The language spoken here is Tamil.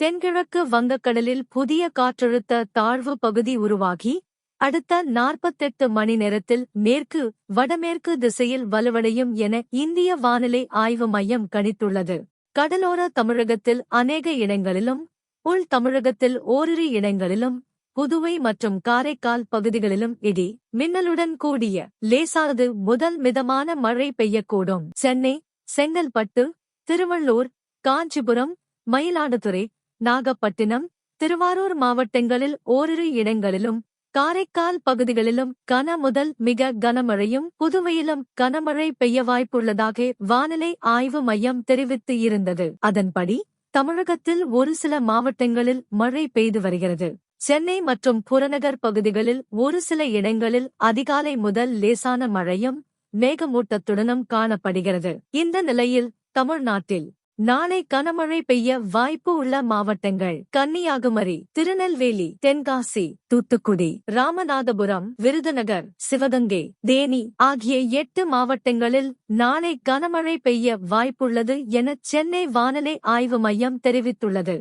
தென்கிழக்கு வங்கக்கடலில் புதிய காற்றழுத்த தாழ்வு பகுதி உருவாகி அடுத்த நாற்பத்தெட்டு மணி நேரத்தில் மேற்கு வடமேற்கு திசையில் வலுவடையும் என இந்திய வானிலை ஆய்வு மையம் கணித்துள்ளது. கடலோர தமிழகத்தில் அநேக இடங்களிலும் உள் தமிழகத்தில் ஓரிரு இடங்களிலும் புதுவை மற்றும் காரைக்கால் பகுதிகளிலும் இடி மின்னலுடன் கூடிய லேசானது முதல் மிதமான மழை பெய்யக்கூடும். சென்னை செங்கல்பட்டு திருவள்ளூர் காஞ்சிபுரம் மயிலாடுதுறை நாகப்பட்டினம் திருவாரூர் மாவட்டங்களில் ஓரிரு இடங்களிலும் காரைக்கால் பகுதிகளிலும் கன முதல் மிக கனமழையும் புதுவையிலும் கனமழை பெய்ய வாய்ப்புள்ளதாக வானிலை ஆய்வு மையம் தெரிவித்து இருந்தது. அதன்படி தமிழகத்தில் ஒரு சில மாவட்டங்களில் மழை பெய்து வருகிறது. சென்னை மற்றும் புறநகர் பகுதிகளில் ஒரு சில இடங்களில் அதிகாலை முதல் லேசான மழையும் மேகமூட்டத்துடனும் காணப்படுகிறது. இந்த நிலையில் தமிழ்நாட்டில் நாளை கனமழை பெய்ய வாய்ப்பு உள்ள மாவட்டங்கள் கன்னியாகுமரி திருநெல்வேலி தென்காசி தூத்துக்குடி ராமநாதபுரம் விருதுநகர் சிவகங்கை தேனி ஆகிய எட்டு மாவட்டங்களில் நாளை கனமழை பெய்ய வாய்ப்புள்ளது என சென்னை வானிலை ஆய்வு மையம் தெரிவித்துள்ளது.